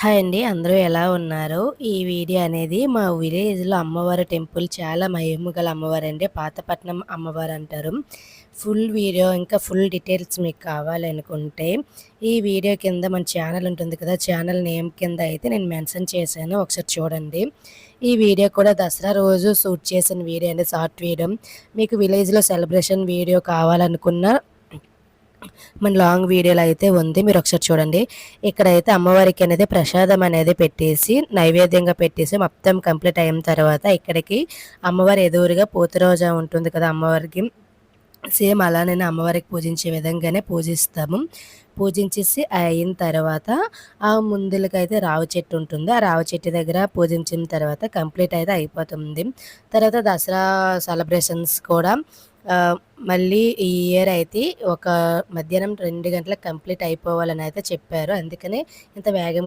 Hi అండి. అందరూ ఎలా ఉన్నారు? ఈ వీడియో అనేది మా విలేజ్లో అమ్మవారి టెంపుల్ చాలా మహిమ గల అమ్మవారు అండి పాతపట్నం అమ్మవారు అంటారు. ఫుల్ వీడియో ఇంకా ఫుల్ డీటెయిల్స్ మీకు కావాలనుకుంటే ఈ వీడియో కింద మన ఛానల్ ఉంటుంది కదా ఛానల్ నేమ్ కింద అయితే నేను మెన్షన్ చేశాను. ఒకసారి చూడండి. ఈ వీడియో కూడా దసరా రోజు షూట్ చేసిన వీడియో అండి షార్ట్ వీడియో. మీకు విలేజ్లో సెలబ్రేషన్ వీడియో కావాలనుకున్న మన లాంగ్ వీడియోలో అయితే ఉంది. మీరు ఒకసారి చూడండి. ఇక్కడైతే అమ్మవారికి అనేది ప్రసాదం అనేది పెట్టేసి నైవేద్యంగా పెట్టేసి మొత్తం కంప్లీట్ అయిన తర్వాత ఇక్కడికి అమ్మవారి ఎదురుగా పూతరోజా ఉంటుంది కదా అమ్మవారికి. సేమ్ అలానే అమ్మవారికి పూజించే విధంగానే పూజిస్తాము. పూజించేసి అయిన తర్వాత ఆ ముందులకైతే రావి చెట్టు ఉంటుంది. ఆ రావి చెట్టు దగ్గర పూజించిన తర్వాత కంప్లీట్ అయితే అయిపోతుంది. తర్వాత దసరా సెలబ్రేషన్స్ కూడా మళ్ళీ ఈ ఇయర్ అయితే ఒక మధ్యాహ్నం రెండు గంటలకు కంప్లీట్ అయిపోవాలని అయితే చెప్పారు. అందుకనే ఇంత వేగం